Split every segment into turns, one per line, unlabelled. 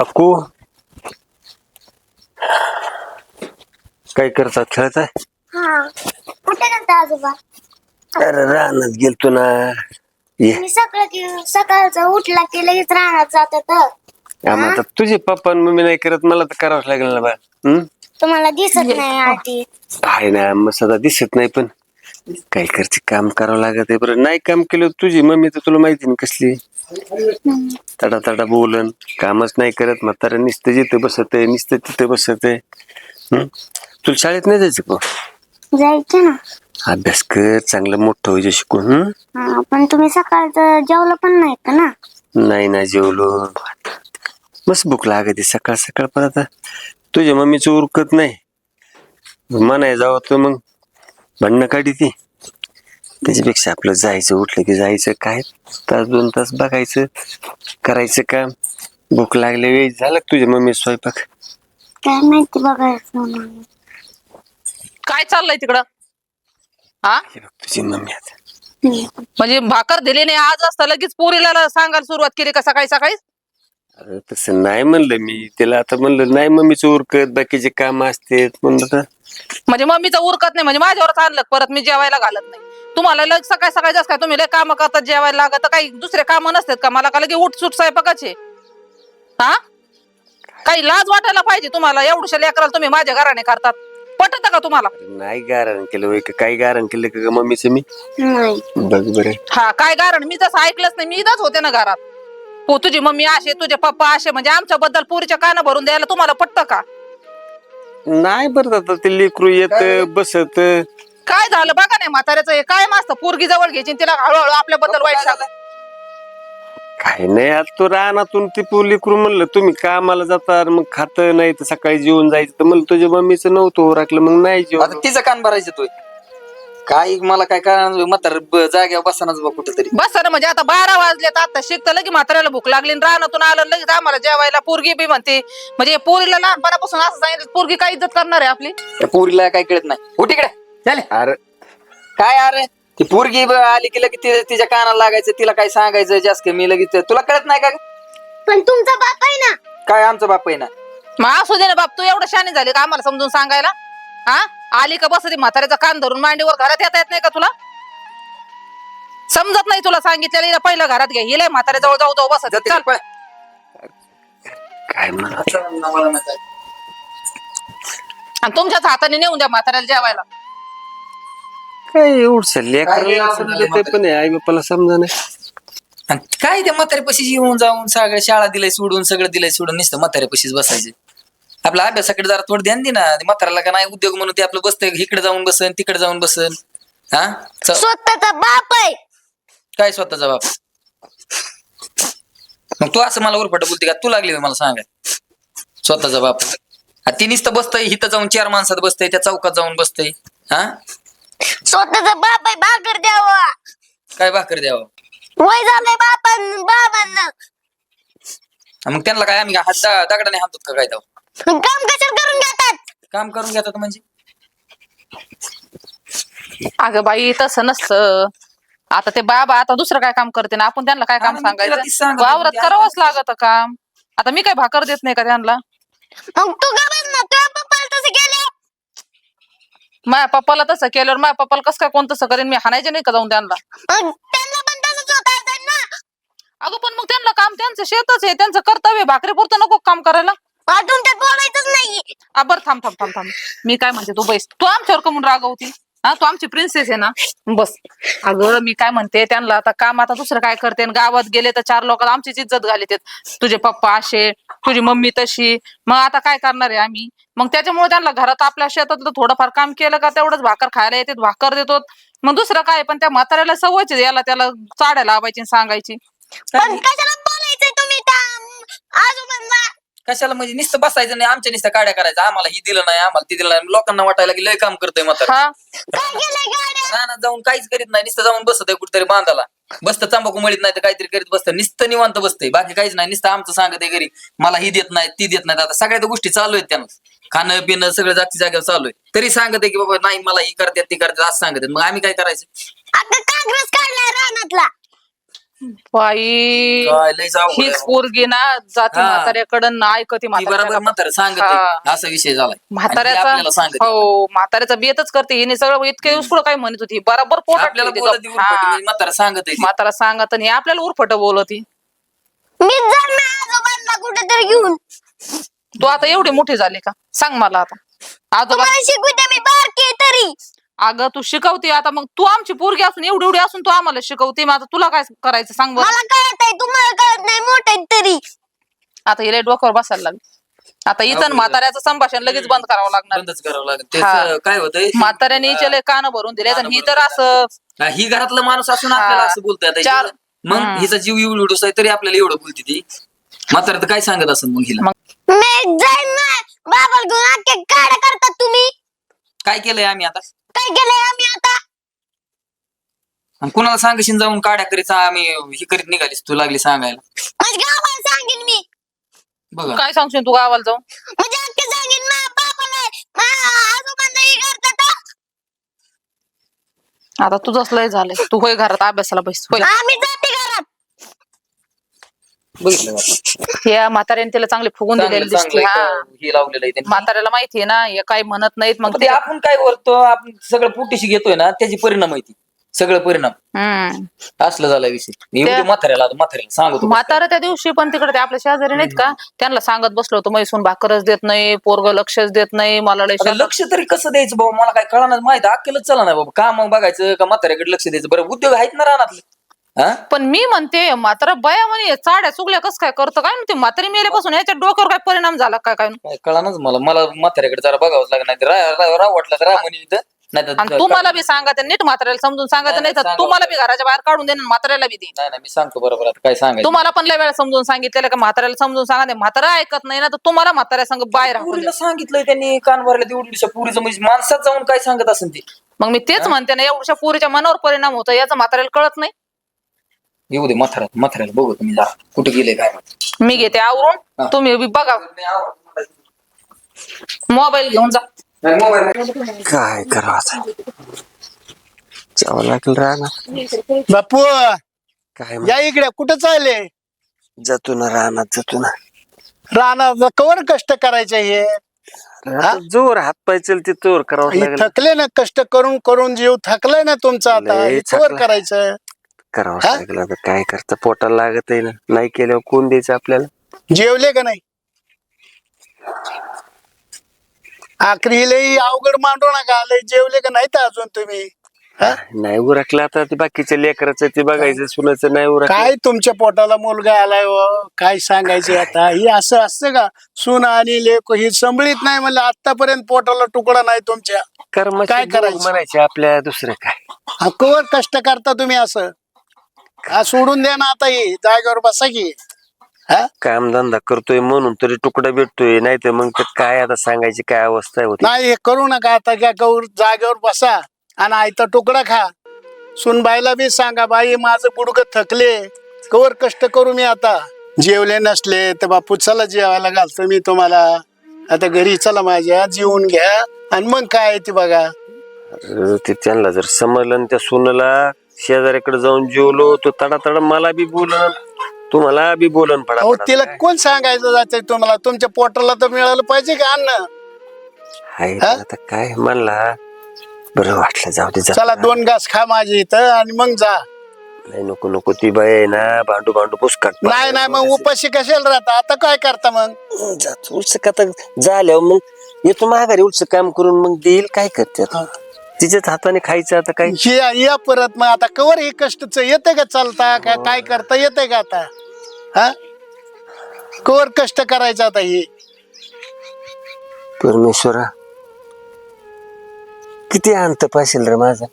अक्कू? काय करतात? खेळत आहे
हा. कुठे गेलता आजोबा
अरे रानात गेलतो ना. ये.
मी सकाळ की सकाळचं उठला की लगेच राहणार जात
आम्ही आता तुझे पप्पा आणि मम्मी नाही करत मला तर करावंच लागेल ना बा. हम्म
तुम्हाला दिसत नाही आधी.
ना मग सदा दिसत नाही पण काय करते? काम करावं लागत आहे. बरं नाही काम केलं तुझी मम्मी तर तुला माहिती ना कसली? तडा तडा बोलन कामच नाही करत म्हातारा नुसतं जिथे बसत आहे नुसतं तिथे बसत. आहे हम्म? तुला शाळेत नाही जायचं का?
जायचं ना.
अभ्यास कर चांगलं मोठं होईल शिकून हम्म?
हा पण तुम्ही सकाळचं जेवलं पण नाही का ना?
नाही ना जेवलो. मस्त भूक लागते सकाळ सकाळ. पण आता तुझ्या मम्मीचं उरकत नाही. म्हणाय जावं तर मग भांडणं काढी ती. त्याच्यापेक्षा आपलं जायचं उठलं की जायचं काय तास दोन तास बघायचं करायचं काम. भूक लागले वेळ झालं का तुझ्या मम्मी स्वयंपाक?
काय माहिती बघायचं.
काय चाललंय तिकडं? हा?
हे बघ तुझी मम्मी आता.
हम्म.
म्हणजे भाकर दिली नाही आज असतं लगेच पोरीला सांगायला सुरुवात केली का सकाळी सकाळी?
अरे तसं नाही म्हणलं मी. तिला आता म्हणलं नाही मम्मीचं उरकत बाकीचे काम असते म्हणलं तर?
म्हणजे मम्मीचं उरकत नाही म्हणजे माझ्यावरच आणलं परत मी जेवायला घालत नाही. तुम्हाला लग सकाळी सकाळी जास्त काय तुम्ही लय काम करतात जेवायला लागत काही दुसरे काम नसतात का? मला का लगे उठ सुट स्वयंपाकाचे हा? काही लाज वाटायला पाहिजे तुम्हाला एवढ्या लेकराला तुम्ही माझ्या घराने करतात. पटत का तुम्हाला?
नाही गारण केलं होय का? काही गारण केलं का ग मम्मीचं मी?
नाही.
बघ बरं.
हा काय कारण मी तसं ऐकलंच नाही मी इथंच होते ना घरात. हो तुझी मम्मी असे तुझे पप्पा असे म्हणजे आमच्या बद्दल पुरीच्या कानं भरून द्यायला तुम्हाला पटतं का?
नाही बरं आता ते लेकरू येत बसत.
काय झालं? बघा नाही म्हाताऱ्याचं हे काय असतं पोरगी जवळ घ्यायची आणि तिला हळूहळू आपल्याबद्दल वाईट सांग.
काय नाही आता तो रानातून ते पो लेकरू म्हणलं तुम्ही कामाला जाता मग खात नाही तर सकाळी जेवण जायचं. तर म्हणलं तुझ्या मम्मीचं नव्हतं राखलं मग नाही
आता
जेवण
तिचं कान भरायचं तू. काय मला काय कळणार म्हातार जाग्यावर बसणार बा कुठेतरी.
बस ना म्हणजे आता बारा वाजलेत आता शिकतं लगे म्हाताऱ्याला भूक लागली आणि रानातून आलं आणि लगेच आम्हाला जेवायला पोरगी बी म्हणते. म्हणजे पोरीला लहानपणापासून असं सांगितलं पोरगी काय इज्जत करणार आहे आपली?
पोरीला काय कळत नाही. हो तिकडे चाले
अरे
काय अरे? ती पोरगी ब- आली की लगेच ति- तिच्या कानाला लागायचं तिला काय सांगायचं जास्त मी लगेच तुला कळत नाही का?
पण तुमचा बाप आहे ना?
काय आमचा बाप आहे ना?
मग असू दे ना बाप तू एवढं शाने झाली का आम्हाला समजून सांगायला? हा? आली का बस म्हाताऱ्याचा कान धरून मांडीवर घरात येता येत नाही का तुला? समजत नाही तुला सांगितलेलं हिला पहिलं घरात घ्या हिला म्हाताऱ्या जवळ जाऊ जाऊ बस.
जाते
चल.
पळ.
काय म्हणा.
आणि तुमच्याच हाताने नेऊन द्या म्हाताऱ्याला जेवायला.
काय
काय
समजत आहे पण आई बापाला समजा नाही.
आणि काय त्या म्हाताऱ्यापाशी येऊन जाऊन सगळं शाळा दिलंय सोडून सगळं दिलंय सोडून नुसतं म्हाताऱ्यापाशीच बसायचं. आपल्या अभ्यासाकडे जरा थोडं ध्यान दे ना ते म्हाताऱ्याला का नाही उद्योग म्हणून ते आपलं बसतंय इकडे जाऊन बसन तिकडे जाऊन बसन. हा? च-
स्वतःचा बाप आहे.
काय स्वतःचा बाप? मग तू असं मला उरफाट बोलते का? तू लागली होय मला सांगाय स्वतःचा बाप. आ, ती नुसतं बसतंय इथं जाऊन चार माणसात बसतंय त्या चौकात जाऊन बसतंय. हा?
स्वतःचा बाप आहे भाकर द्यावा.
काय भाकर द्यावं?
वय झालंय बापान बाबांना
मग त्यांना काय आम्ही हात दा- दगडाने हाणतो का काय द्यावं
काम कशाला करून घेतात?
काम करून घेतात म्हणजे?
अगं बाई तसं नसतं. आता ते बाबा आता दुसरं काय काम करते ना? आपण त्यांना काय काम
हा, मग तिला तीच
सांगायचं?
सांगत होती,
वावरात
ती
करावंच लागत काम. आता मी काय भाकर देत नाही का त्यांना?
मग तू का बस ना तुझ्या पप्पाला तसं केलं
माझ्या पप्पाला तसं केल्यावर माझ्या पप्पाला कसं काय कोण तसं करेन? मी हाणायचे नाही का जाऊन त्यांना?
पण तसंच होत असेल ना
अगं पण मग त्यांना काम त्यांचं शेतच आहे. त्यांचं कर्तव्य भाकरी पुरतं नको का काम करायला.
अजून त्यात बोलायचंच नाही
आ, बरं थांब थांब थांब थांब. मी काय म्हणते तू बैस. तू आमच्यावर कमून रागवती हा तू आमची प्रिन्सेस आहे ना. बस. अगं मी काय म्हणते त्यांना आता काम आता दुसरं काय करते? आणि गावात गेले तर चार लोक आमचीच इज्जत घालीत तुझे पप्पा असे तुझी मम्मी तशी. मग आता काय करणार आहे आम्ही? मग त्याच्यामुळे त्यांना घरात आपल्या शेतातलं थोडंफार काम केलं का तेवढंच भाकर खायला येते भाकर देतो मग दुसरं काय पण त्या म्हाताऱ्याला सवयच याला त्याला चाड्या लावायची सांगायची.
पण कशाला बोलायचंय तुम्ही त्या? आजोबांना
कशाला म्हणजे नुसतं बसायचं नाही आमच्या नुसतं काड्या करायचं. आम्हाला ही दिलं नाही आम्हाला ती दिलं नाही. लोकांना वाटायला की लय काम करतोय म्हातारा.
हा.
काय केलंय गाड्या?
रानात जाऊन काहीच करीत नाही नुसतं जाऊन बसत आहे कुठेतरी बांधाला. बसतं तंबाखू मळीत नाही तर काहीतरी करीत बसतं. नुसतं निवांत बसतंय. बाकी काहीच नाही नुसतं आमचं सांगत आहे घरी मला ही देत नाही ती देत नाही. आता सगळ्या त्या गोष्टी चालू आहेत त्यांना खाणं पिणं सगळं जागती जागेवर चालू आहे. तरी सांगत आहे की बाबा नाही मला ही करतात ती करतात असं सांगत आहेत. मग आम्ही काय करायचं?
आता काँग्रेस काढलाय रानातला.
बाई
काय लय जाऊ
हीच पोरगी ना जाती
हा.
म्हाताऱ्याकडं ना ऐकती
ती बरोबर
म्हाताऱ्याला.
म्हातारा सांगत.
हा.
असा विषय झालाय. आणि ती
म्हाताऱ्याचा
आपल्याला सांगत.
हो म्हाताऱ्याचा बेतच करते. हिने सगळं इतके उसकुळ काय म्हणत होती. बरोबर
आपल्याला बोलत
हा.
म्हणजे म्हातारा सांगत आहे. ती.
म्हातारा सांगत आणि आपल्याला उरफट बोलती.
जाणार आजोबांना कुठेतरी घेऊन.
तू आता एवढी मोठी झाली का? सांग मला आता. आजोबा
तुम्हाला शिकू द्या मी बारकी आहे तरी.
अगं तू शिकवते आता मग तू आमची पोरगी असून एवढी एवढी असून तू आम्हाला शिकवते मग आता तुला काय करायचं सांग बरं.
मला कळत आहे तुम्हाला कळत नाही मोठे आहेत तरी.
आता हिला डोक्यावर बसायला लागली. आता इथं म्हाताऱ्याचं संभाषण लगेच बंद करावं लागणार.
बंदच करावं लागेल.
हा.
त्याचं काय होतंय?
म्हाताऱ्याने हिचे कान भरून दिले
कानं
आणि ही
भरून
तर असं
हा, ही घरातला माणूस असून. आपल्याला असं बोलतोय आता
चार-
एवढं- मग. हिचा जीव एवढं एवढं आहे तरी आपल्याला एवढं बोलते ती. म्हातारा तर काय सांगत असेल मग हिला?
मग-
मी जाईन ना. बाबा घेऊन अख्खे काढ करतात तुम्ही.
काय केलंय आम्ही आता?
काय केलंय आम्ही आता.
आणि कुणाला सांगशील जाऊन काड्या करीत आम्ही ही करीत निघालीस तू लागली सांगायला.
म्हणजे गावाला सांगेन मी.
बघा
काय सांगशील तू गावाला जाऊन?
म्हणजे अख्खे सांगेन मा बापाला मा आजोबांना हे करतात
आता तुझंच लय झालंय. तू होय घरात अभ्यासाला बस होय.
आम्ही जाते घरात.
बघितलं का?
या म्हाताऱ्याने तिला चांगले फुगून दिलेले
चांगलं
दिसते
चांगलं
हा.
हे लावलेलं आहे त्यांनी.
म्हाताऱ्याला माहितीये ना हे काही म्हणत नाहीत मग
मग ते आपण काय करतो आपण सगळं पुटीशी घेतोय ना त्याची परिणाम आहे ती. सगळं परिणाम.
हम्म.
असलं झाला विषय. म्हाताऱ्याला आता म्हाताऱ्याला सांगतो
म्हातारा त्या दिवशी पण तिकडे ते आपल्या शेजारी नाहीत का? त्यांना सांगत बसलो होतो मैसून भाकरच देत नाही पोरग लक्षच देत नाही मला लय
आता
शांत-
लक्ष तरी कसं द्यायचं बाबा? मला काय कळणार माहिती अक्कलच चला नाही बाबा. का मग बघायचं का म्हाताऱ्याकडे लक्ष द्यायचं? बरं उद्योग आहेत ना रानातले. हा?
पण मी म्हणते म्हातारा बया म्हणे चाड्या चुगल्या कस काय करतं? काय ते म्हातारी मेल्यापासून याच्या डोक्यावर काय परिणाम झाला? काय काय?
कळानच मला. मला म्हाताऱ्याकडे जरा बघावंच लागणार नाही राव वाटलं तर राह म्हणे इथं. नाही
आणि तुम्हाला बी सांगायचं नीट म्हाताऱ्याला समजून सांगायचं नाही तर
नाही,
तुम्हाला बी घराच्या बाहेर काढून देणार म्हाताऱ्याला बी देईन
नाही नाही मी सांगतो बरोबर आता काय सांगायचं.
तुम्हाला पण लय वेळा समजून सांगितलेलं का म्हाताऱ्याला समजून सांगा ते. म्हातारा ऐकत नाही ना तर तुम्हाला म्हाताऱ्या संग बाहेर
पुरीला सांगितलंय त्यांनी कान भरल्या तेवढीशा पुरीचं म्हणजे माणसात जाऊन काय सांगत असेल ती?
मग मी तेच म्हणते ना एवढ्या पोरीच्या मनावर परिणाम होतो याचा म्हाताऱ्याला कळत नाही.
येऊ दे म्हातारा म्हाताऱ्याला बघू तुम्ही जा. कुठे गेले काय माहिती.
मी घेते आवरून. तुम्ही बी बघा. मोबाईल घेऊन जा.
काय करावं आता? जावं लागेल राहणार
बापू
काय मग?
या इकडे कुठं चालले?
जातो ना रानात जातो ना.
राणा कवर कष्ट करायचे हे?
जोर हात पाय चलते तोर करावं
हे
लागेल.
थकले ना कष्ट करून करून जीव थकलाय ना तुमचा आता?
लय
हे कवर
थकला.
करायचं?
करावं
हा?
लागेल आता काय करतं? पोटाला लागत आहे ना. नाही केल्यावर कोण द्यायचं आपल्याला?
जेवले का नाही? आखरी लई अवघड मांडू नका. लई जेवले का नाही तर अजून तुम्ही? हा?
नाही उरकलं आता ते बाकीच्या लेकराचं ते बघायचं सुनाचं नाही उरकलं.
काय तुमच्या पोटाला मुलगा आलाय व काय सांगायचं आता? हे असं असतं का? सून आणि लेक ही संभळीत नाही म्हणलं आतापर्यंत पोटाला तुकडा नाही तुमच्या.
कर्माचे
काय करायचं?
म्हणायचे आपल्या दुसरं काय?
हा, कवर कष्ट करता तुम्ही असं? हा सोडून द्या ना आता ही. जागेवर बसा की. हा?
काम धंदा करतोय म्हणून तरी तुकडा भेटतोय नाही तर मग ते काय आता सांगायची काय अवस्था होती?
नाही हे करू नका आता क्या कवर जागेवर बसा आणि आयता तुकडा खा. सुनबाईला बी सांगा बाई माझं बुडकं थकले. कवर कष्ट करू मी आता. जेवले नसले तर बापू चला जेवायला घालतो मी तुम्हाला. आता घरी चला माझ्या जेवून घ्या. आणि मग काय आहे ते बघा.
अरे ते त्यांना जर समजलं त्या सुनाला शेजाऱ्याकडे जाऊन जेवलो तो तडा तडा मला बी बोलन तुम्हाला बी बोलन पडा
अहो. तिला? कोण सांगायचं जाते तुम्हाला तुमच्या पोटाला तर मिळालं पाहिजे का अन्न
हाय? आता काय म्हणला बरं वाटलं जाऊ दे
चला दोन घास खा माझी इथं आणि मग जा
नाही नको नको ती बाई आहे ना भांडू भांडू पुसकाट
नाही नाही मग उपाशी कशाला राहता आता काय करता मग
जातो उलच आता झाल्यावर मग येतो माघारी उलच काम करून मग देईल काय करते आता? तिच्याच हाताने खायचं आता काय?
या या परत मग आता कवर हे कष्टच येते का चालता? काय काय करता? येते का आता? हा? कवर कष्ट करायचं आता हे.
परमेश्वरा किती अंत पाशील रे माझा?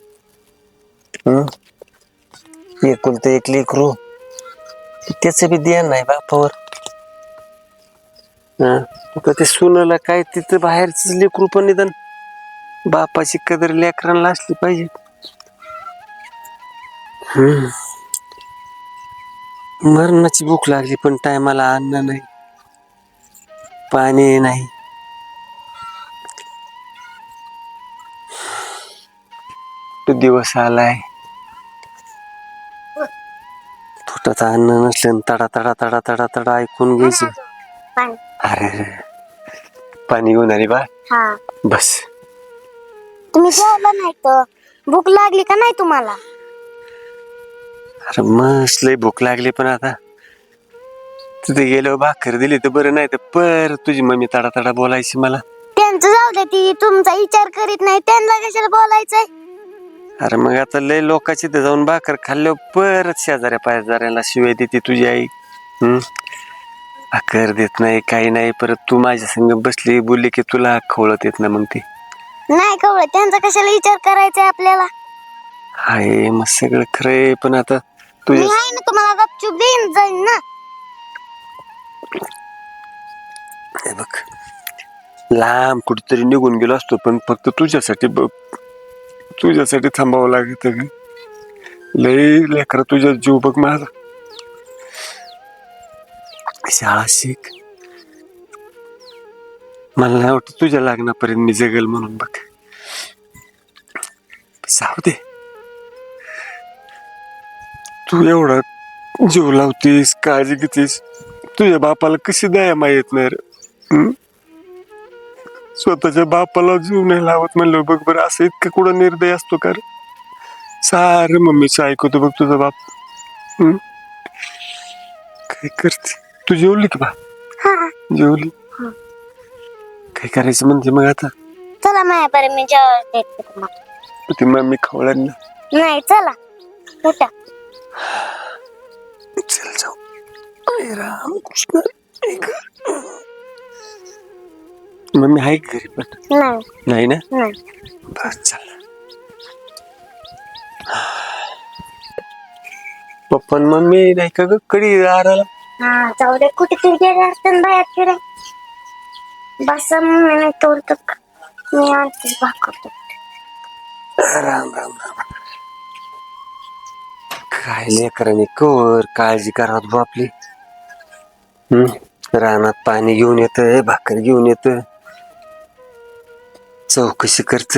हम्म एकुलत एक लेकरू. त्याच बी ध्यान नाही बापावर. हं? आता ते सुनाला काय तिथं बाहेरच लेकरू पण निदान बापाची कदर लेकरांना असली पाहिजे. हम्म. मरणाची भूक लागली पण टायमाला अन्न नाही पाणी नाही. तो दिवस आलाय. तो पोटात अन्न नसले तडा तडा तडा तडा तडा ऐकून घ्यायचं.
पाणी
अरे. पाणी घेऊन आली बा.
हा.
बस.
तुम्ही जेवलं नाही तर भूक लागली का नाही तुम्हाला?
अरे मस्त लय भूक लागली पण आता. तिथे गेल्यावर भाकर दिली तर बरं नाही तर पर तुझी मम्मी तडा तडा बोलायची मला.
त्यांचं जाऊ दे ती तुमचा विचार करीत नाही त्यांना कशाला बोलायचंय?
अरे मग आता लय लोकांची तर जाऊन भाकर खाल्ल्यावर परत शेजाऱ्या पायजाऱ्याला शिवाय देते तुझी आई. हम्म? भाकर देत नाही काही नाही परत तू माझ्या संग बसली बोलली की तुला खवळत येत ना मग ती.
नाही कवळ त्यांचा कशाला विचार करायचाय आपल्याला?
हाय मग सगळं खरंय पण आता
मी
तुझ्या
आहे ना तुम्हाला गपचूप देईन जाईन ना.
हे बघ लांब कुठेतरी निघून गेलो असतो पण फक्त तुझ्यासाठी बघ तुझ्यासाठी थांबावं लागत लय लेकरा तुझ्या जीव बघ माझा. शाळा शिक. मला नाही वाटत तुझ्या लग्नापर्यंत मी जगल म्हणून बघ. जाऊ दे. तू एवढा जीव लावतीस काळजी घेतीस. तुझ्या बापाला कशी दया माहीत नाही रे? स्वतःच्या बापाला जीव नाही लावत म्हणलं बघ बरं असं इतकं कुठं निर्दय असतो का रे? सारं मम्मीचं ऐकवतो बघ तुझा बाप? काय करते? तू जेवली की बा?
हा.
जेवली? काय करायचं म्हणते मग आता?
चला माझ्यापर्यंत मी जेवण देते तुम्हाला.
ती मम्मी खवळ्यान. ना
नाही चला. उठा.
चल जाऊ. अरे मम्मी आहे का घरी पण?
नाही.
नाही ना?
नाही.
बस चल. पप्पा आणि मम्मी नाही का ग? कडी आराला?
हा जाऊ दे. गेले बाहेर बस मी तोडतो मी आणते भाकरतो
राम राम राम काय लेकरांनी कवर काळजी करा बा आपली हम्म रानात पाणी घेऊन येत भाकर घेऊन येत चौकशी करत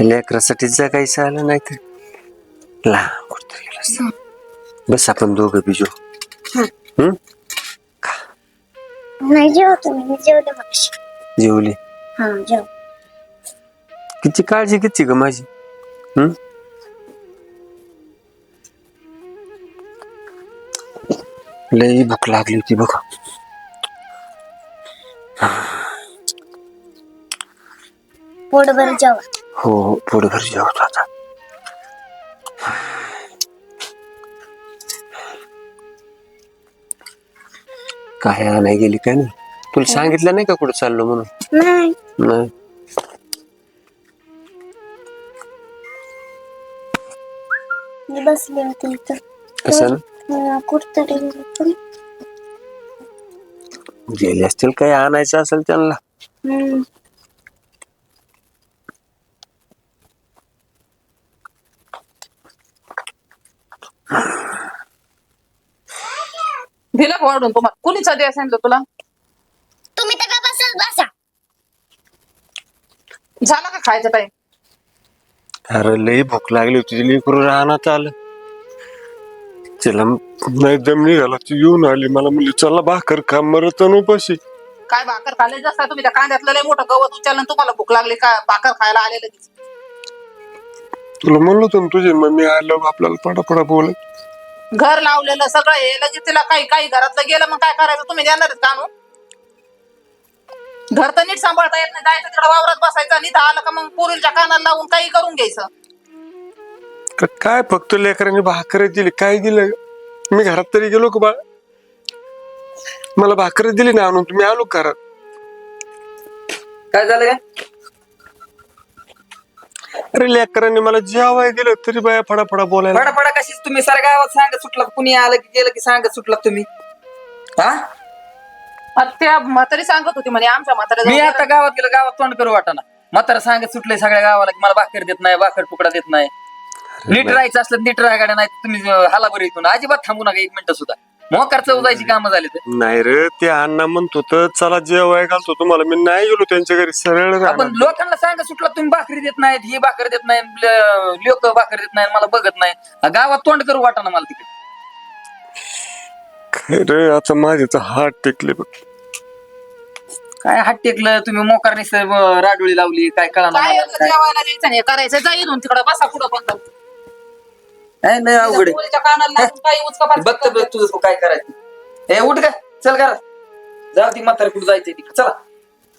लेकरासाठी जगायचं आलं नाही तर लहान कुठतरी गेलं असतं. बस आपण दोघं बिजो हम्म
नाही जेवतो मी. मी जेवते मग
जेवली?
हा जेव.
किती काळजी किती ग माझी? हम्म लई भूक लागली होती बघा.
पोटभर जेवा.
हो हो पोटभर जेवत आता. काय नाही गेली काय नाही? तुला सांगितलं नाही का कुठं चाललो म्हणून?
नाही.
नाही.
मी बसले होते इथं.
कसं
मला कुठतरी गेलं.
गेले असतील काही आणायचं असेल त्यांना.
हम्म.
दिलं वाढून तुम्हाला कुणीच द्या सांगितलं तुला?
तुम्ही तर का बसत बसा.
झाला का खायचा टाइम
अरे लई भूक लागली होती लेकरू राहण्यात आलं तिला नाही दम निघाला ती येऊन आली. मला म्हणली चला भाकर खा मरत उपाशी
काय भाकर खाल्ले जसा तुम्ही त्या कांद्यातलं लय मोठं गवत उचललं आणि तुम्हाला भूक लागली का? भाकर खायला आले लगेच.
तुला म्हणलं होतं ना तुझी मम्मी आलं आपल्याला पडापडा बोलत.
घर लावलेलं सगळं हे लगेच तिला काही काही घरातलं गेलं मग काय करायचं? तुम्ही देणारच का आणून? घर तर नीट सांभाळता येत नाही. जायचं तिकडे वावरात बसायचं नीट आलं का मग पोरीच्या कानाला लावून काही करून घ्यायचं.
का- काय फक्त लेकरांनी भाकर दिली? काय दिलं? मी घरात तरी गेलो का बाळ? मला भाकर दिली ना आणून तुम्ही आलो का घरात?
काय झालं काय
अरे लेकरांनी मला जेवाय दिलं तरी बाया फडाफडा बोलायला
फडा फडा कशीच तुम्ही साऱ्या गावात सांगत सुटला कुणी आलं की गेलं की सांगत सुटला तुम्ही हा
आता त्या म्हातारी सांगत होती म्हणे आमच्या म्हाताऱ्या
मी आता गावात गेलो गावात तोंड करू वाटाना म्हातारा सांगत सुटलंय सगळ्या गावाला की मला भाकर देत नाही भाकर तुकडा देत नाही नीट राहायचं असलं नीट राहा गाड्या नाही तर तुम्ही हाला बरं इथून अजिबात थांबू नका एक मिनिट सुद्धा मोकार चौदायची कामं झाली तर?
नाही रे ते अण्णा म्हणतो तर चला जेवाय घालतो तुम्हाला. मी नाही गेलो त्यांच्या घरी सरळ
आपण
राहणार.
लोकांना सांगा सुटला तुम्ही भाकरी देत नाहीत ही भाकरी देत नाही लोक भाकरी देत नाहीत मला बघत नाही. गावात तोंड करू वाटाना मला तिकडे.
खरं आता माझे तर हात टेकले बघ.
काय हात टेकलं? तुम्ही मोकार निसर राडोळी लावली काय
होतं. जेवायला द्यायचं नाही करायचं जा इथून तिकडं बसा पुढं पण
नाही अवघड आहे.
पोरीच्या कानाला लागून काही
बघतो बघ तुझं तू काय करायचं. हे उठ का चल करा जाऊ ती म्हातारी कुठं जायचंय ती चला.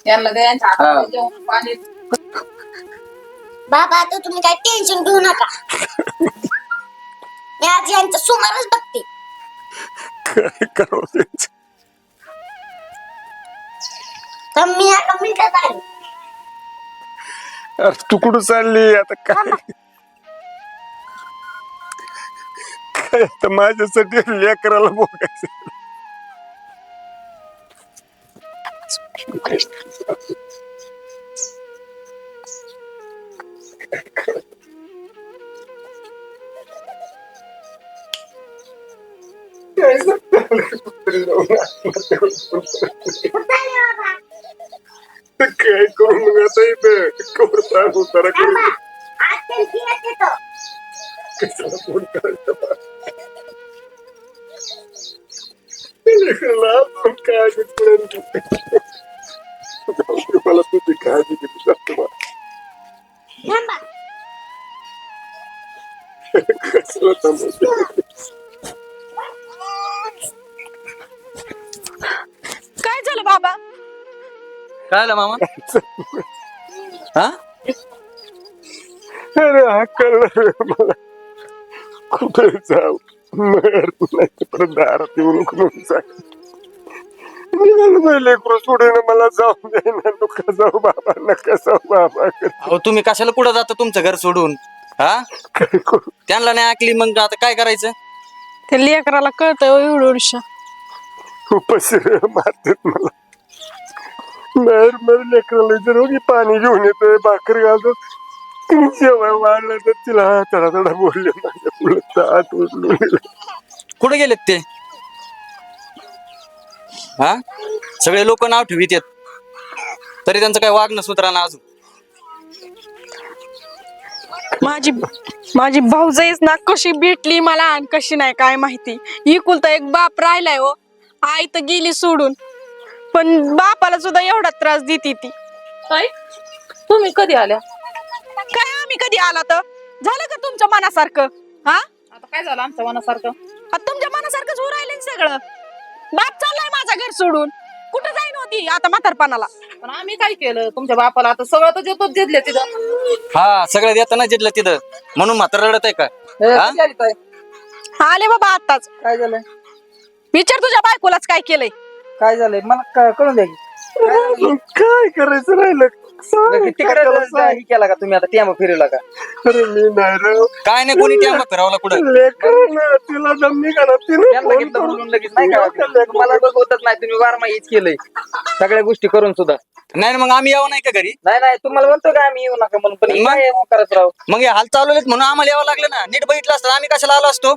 यांना द्या यांच्या
हा.
हातामध्ये जेवण पाणी.
बाबा आता तुम्ही काय टेन्शन घेऊ नका. मी आज यांचं सुमारच बघते.
काय करावं त्यांचं?
तर मी एका मिनिटात आले.
अरे तू कुठं चालली? आता काय? काय आता माझ्यासाठी लेकराला बघायचं काय करू मग आता इथं? कवर सांगू? तारा करू फोन करायचा? अजून काळजी पडेल. जाऊ दे, मला तुझी काळजी घेतली जास्त बा.
थांबा
कशाला थांबवते?
काय झालं बाबा
काय आलं मामा हा
अरे हा कळलं रे मला कुठे जाऊ मर नाही परत दारात येऊ नको म्हणून सांग निघालं नाही लेकरू सोडून मला जाऊ दे ना नका जाऊ बाबा नका जाऊ बाबा.
अहो तुम्ही कशाला कुठं जाता तुमचं घर सोडून? हा?
काय करू?
त्यांना नाही ऐकली मग आता काय करायचं?
ते लेकराला कळतंय हो एवढं एवढं
उपाशी मारतात मला. बाहेर मर लेकराला जर उगी पाणी घेऊन येतोय भाकर घालतो तिने जेव्हा वाढलं तर तिला तडा तडा बोलले माझ्या पुढे ताट उचलून दिलं.
कुठे गेलेत ते? हा? सगळे लोक नाव ठेवीत आहेत. तरी त्यांचं काय वागणं सुधारणा अजून.
माझी माझी भाऊजाईच ना कशी भेटली मला आणि कशी नाही काय माहिती. इकुलता एक बाप राहिलाय हो. आई तर गेली सोडून. पण बापाला सुद्धा एवढा त्रास देते ती.
काय तुम्ही कधी आल्या?
काय आम्ही कधी आला तर? झालं का तुमच्या मनासारखं? हा?
आता काय झालं आमच्या मनासारखं?
आता तुमच्या मनासारखंच होऊ राहिले सगळं. बाप चाललाय माझा घर सोडून. कुठं जाईन होती आता म्हातारपणाला?
पण आम्ही काय केलं? तुमच्या बापाला आता सगळं तर देतोच दिले तिथं.
हा सगळं देताना जिथलं तिथं. म्हणून म्हातारा रडत आहे का? हा?
कधी आली ताई?
आले बाबा आताच
काय झालंय?
विचार तुझ्या बायकोलाच काय केलंय?
काय झालंय? मला क- कळून द्या की.
काय करायचं राहिलं?
तिकडे जा-. ही केला का तुम्ही आता टेम फिरवला का?
अरे मी नाही रे.
काय नाही कोणी फिरवला कुठं?
लेकरं तिला दम निघाला तिने
त्यांना
फोन
घेतलं
करून-
म्हणून लगेच नाही का? बघवतच नाही तुम्ही केलंय. सगळ्या गोष्टी करून सुद्धा.
नाही ना मग आम्ही यावं नाही का घरी?
नाही नाही तुम्हाला म्हणतो का आम्ही येऊ नका म्हणून पण? काय करत राहू.
मग हे हाल चालवलेत म्हणून आम्हाला यावं लागलं ना? नीट बघितलं असतं आम्ही कशाला आलो असतो?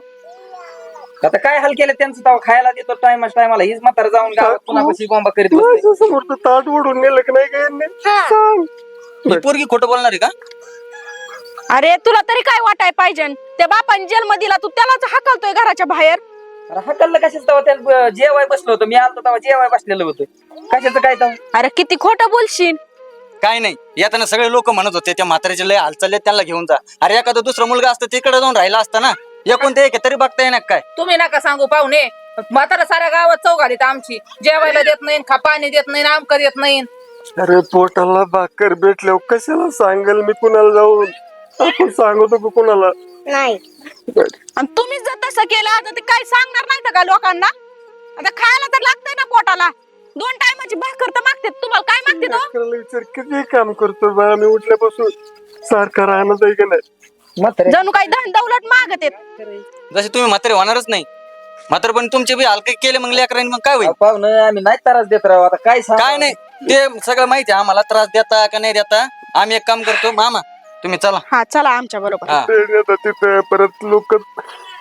आता काय हाल केलं त्यांचं? तेव्हा खायला देतो टाइम टायमाला हीच म्हातारा जाऊन गावात कशी बॉम्बा करीत बसते
माझ्यासमोर तर ताट ओढून नेलं की नाही काय? सांग.
ही पोरगी खोटं बोलणार आहे का?
अरे तुला तरी काय वाटाय पाहिजे? त्या बापाने जन्म दिला तू त्यालाच हाकलतोय घराच्या बाहेर.
अरे हकललं कशाच तेव्हा? त्या जेवाय बसलो होतो. मी आलतो तेव्हा जेवाय बसलेलं होतं. कशाचं काय तेव्हा?
अरे किती खोटं बोलशील.
काय नाही. येताना सगळे लोक म्हणत होते त्या म्हाताऱ्याचे लय हाल चालले त्यांना घेऊन जा. अरे एखादा दुसरा मुलगा असतं तिकडे जाऊन राहिला असता ना. एकूण ते एक आहे, तरी बघता येणार काय?
तुम्ही नका सांगू पाहुणे. म्हातारा साऱ्या गावात चौघालीत आमची. जेवायला देत नाही खा पाणी देत नाही आमक देत नाही.
अरे पोटाला भाकर भेटल्यावर कशाला सांगेल मी कुणाला जाऊन? आपण सांगतो का कुणाला?
नाही.
आणि तुम्हीच जर तसं केलं तर ते काय सांगणार नाही का लोकांना? आता खायला तर लागतंय ना पोटाला. दोन टायमाची भाकर तर मागते तुम्हाला काय मागते तो
लेकराला विचार किती काम करतो बा मी उठल्यापासून? सारखा राहणार का नाही?
म्हातारे.
जणू काही धन दौलत मागत आहेत.
जसे तुम्ही म्हातारे होणारच नाही. म्हातारे पण तुमचे बी हलके केले मग लेकरांनी मग काय होईल?
पाहुणं आम्ही नाही त्रास देत राहू आता काय सांग
काय नाही ते सगळं माहिती आहे आम्हाला त्रास देता का नाही देता? आम्ही एक काम करतो मामा तुम्ही चला.
हा चला आमच्या बरोबर.
हा.
तिथं परत लोक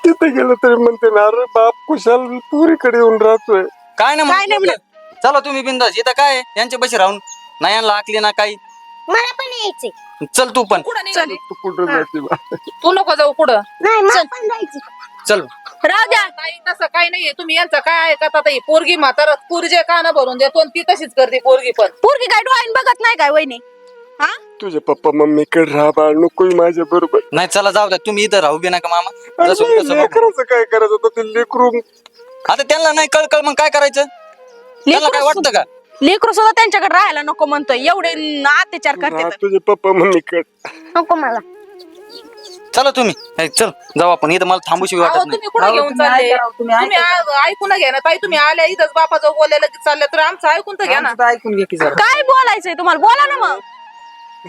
तिथे गेलं तरी म्हणते ना अरे बाप कुशाल पुरीकडे येऊन राहतोय.
काय नाही
काय नाही
म्हणत चला तुम्ही बिंदास इथं काय आहे? यांच्या बशी राहून. नाही यांना आकली ना काही.
मला पण यायचंय.
चल तू पण.
कुठं निघाली?
तू कुठं जाते बा?
तू नको जाऊ कुठं.
नाही मला पण जायचं
चल.
राहू द्या.
नाही तसं काही नाहीये. तुम्ही यांचं काय ऐकत आता ही पोरगी म्हातारा पोरजे कान भरून देतो आणि ती तशीच करते पोरगी पण.
पोरगी काय डोळ्याने बघत नाही काय वहिनी? हा?
तुझे पप्पा मम्मीकडे राहा बाळ नकोय माझ्या बरोबर.
नाही चला जाऊ द्या. तुम्ही इथं राहू बी नका मामा. जसं तसं बघू.
लेकराचं काय करायचं? होतं ते लेकरू
आता त्यांना नाही कळ कळ मग काय करायचं? त्यांना काय वाटतं का?
लेकरू सुद्धा त्यांच्याकडे राहायला नको म्हणतोय. एवढे अत्याचार करते
तुझे पप्पा मम्मीकडे
नको मला.
चला तुम्ही. चल जाऊ आपण. इथं मला थांबूशी
अहो,
वाटत नाही.
तुम्ही कुठे घेऊन चालले? तुम्ही आ- ऐकून घ्या ना ताई तुम्ही आल्या इथंच बापाचं बोलायला चालल्या तर आमचं ऐकून तर घ्या ना.
ऐकून घे की जरा.
काय बोलायचंय तुम्हाला? बोला ना मग.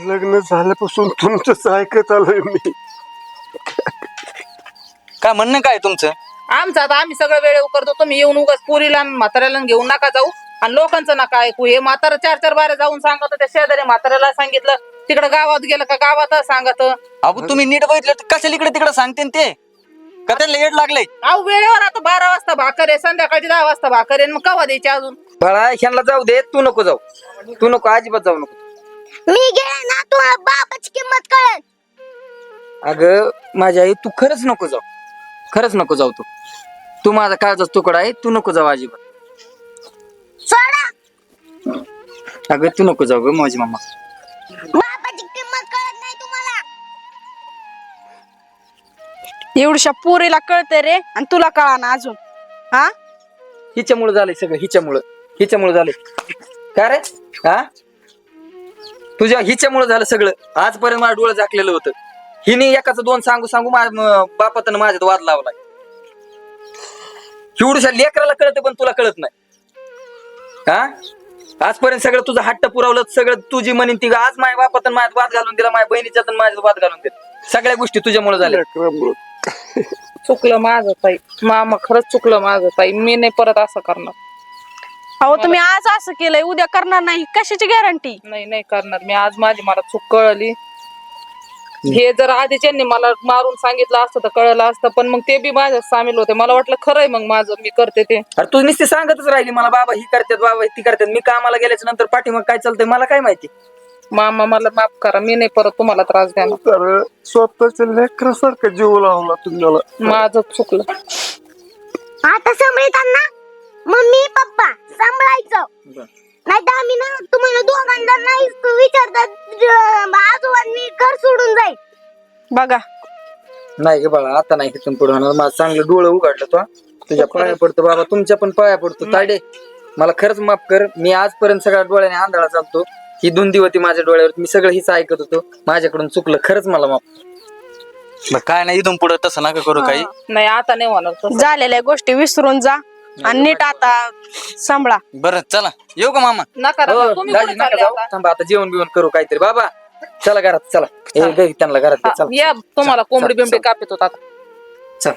लग्न झाल्यापासून तुमचंच ऐकत आलोय मी.
काय म्हणणं काय तुमचं?
आमचं आता आम्ही सगळं वेळ करतो. तुम्ही येऊन उगाच पुरीला म्हाताऱ्याला घेऊन नका जाऊ. आणि लोकांचं नका ऐकू. हे म्हातारा चार चार बाऱ्या जाऊन सांगत त्या शेजारी म्हाताऱ्याला सांगितलं तिकडे गावात गेलं का गावात सांगत.
अहो तुम्ही नीट बघितलं तर कशाला इकडे तिकडे सांगते न ते? का त्यांना येड लागले
अहो वेळेवर आता बारा वाजता भाकर आहे संध्याकाळची दहा वाजता भाकर आहे मग कवा द्यायची अजून?
बाळा ह्यांना जाऊ दे तू नको जाऊ. तू नको अजिबात जाऊ नको.
मी गेले ना तुम्हाला बापाची किंमत कळेल.
अगं माझ्या आई तू खरंच नको जाऊ. खरंच नको जाऊ तू. तू माझा काळजाचा तुकडा आहे तू नको जाऊ अजिबात. अगं तू नको जाऊ ग माझी मम्मा
बापाची किंमत कळत नाही तुम्हाला.
एवढ्या पोरीला कळते रे आणि तुला कळा ना अजून. हा?
हिच्यामुळे झालंय सगळं हिच्यामुळं. हिच्यामुळे झालंय. काय रे? हा? तुझ्या हिच्यामुळे झालं सगळं. आजपर्यंत माझं डोळं झाकलेलं होतं. हिने एकाच दोन सांगू सांगू माझ्या बापातनं माझ्यात वाद लावलाय. एवढ्या लेकराला कळतं पण तुला कळत नाही. हा? आजपर्यंत सगळं तुझं हट्ट पुरवलं सगळं तुझी म्हणीन ती आज माझ्या बापातन माझ्यात वाद घालून दिला माझ्या बहिणीच्यात आणि माझ्यात वाद घालून दिला. सगळ्या गोष्टी तुझ्यामुळे झाल्या.
चुकलं माझं ताई. मामा खरंच चुकलं माझं ताई. मी नाही परत असं करणार.
अहो तुम्ही आज असं केलंय उद्या करणार नाही. कशाची गॅरंटी
नाही नाही करणार. मी आज माझी मला चूक कळली. हे जर आधीच यांनी मला मारून सांगितलं असतं तर कळलं असतं पण मग ते बी माझ्यात सामील होते. मला वाटलं खरंय मग माझं मी करते ते.
अरे तू नुसती सांगतच राहिली मला बाबा ही करतात बाबा ती करतात. मी कामाला गेल्याच्यानंतर पाठीमाग काय चालतंय मला काय माहिती?
मामा मला माफ करा मी नाही परत तुम्हाला त्रास देणार.
तर स्वतःच्या लेकरासारखं जीव लावला तुम्हाला.
माझं चुकलं.
आता सांभाळताना मम्मी पप्पा सांभाळायचं. नाही तर आम्ही ना तुम्हाला दोघांना नाही विचारतात आजोबांनी घर सोडून जाईल.
बघा.
नाही ग बाळा आता नाही तिथून पुढे होणार. माझं चांगलं डोळं उघडलं तो. तुझ्या पाया पडतो बाबा तुमच्या पण पाया पडतो. ताडे मला खरंच माफ कर. मी आजपर्यंत सगळ्या डोळ्याने आंधळा चालतो. ही धुंदी होती माझ्या डोळ्यावर. मी सगळं हिच ऐकत होतो. माझ्याकडून चुकलं. खरंच मला माफ.
बरं, काय नाही इथून पुढे तसं नका करू काही.
नाही आता नाही होणार तसं.
झालेल्या गोष्टी विसरून जा. आणि नीट आता सांभाळा.
बरं चला. येऊ का मामा?
नका
हो,
नका. तुम्ही
दाजी
कुठे
नका
चालले
जाऊ.
आता?
थांबा आता जेवण बिवण करू काहीतरी. बाबा चला घरात चला. त्यांना घरात
हा,
चला.
या तुम्हाला कोंबडी बिंबडी कापित होता
चल.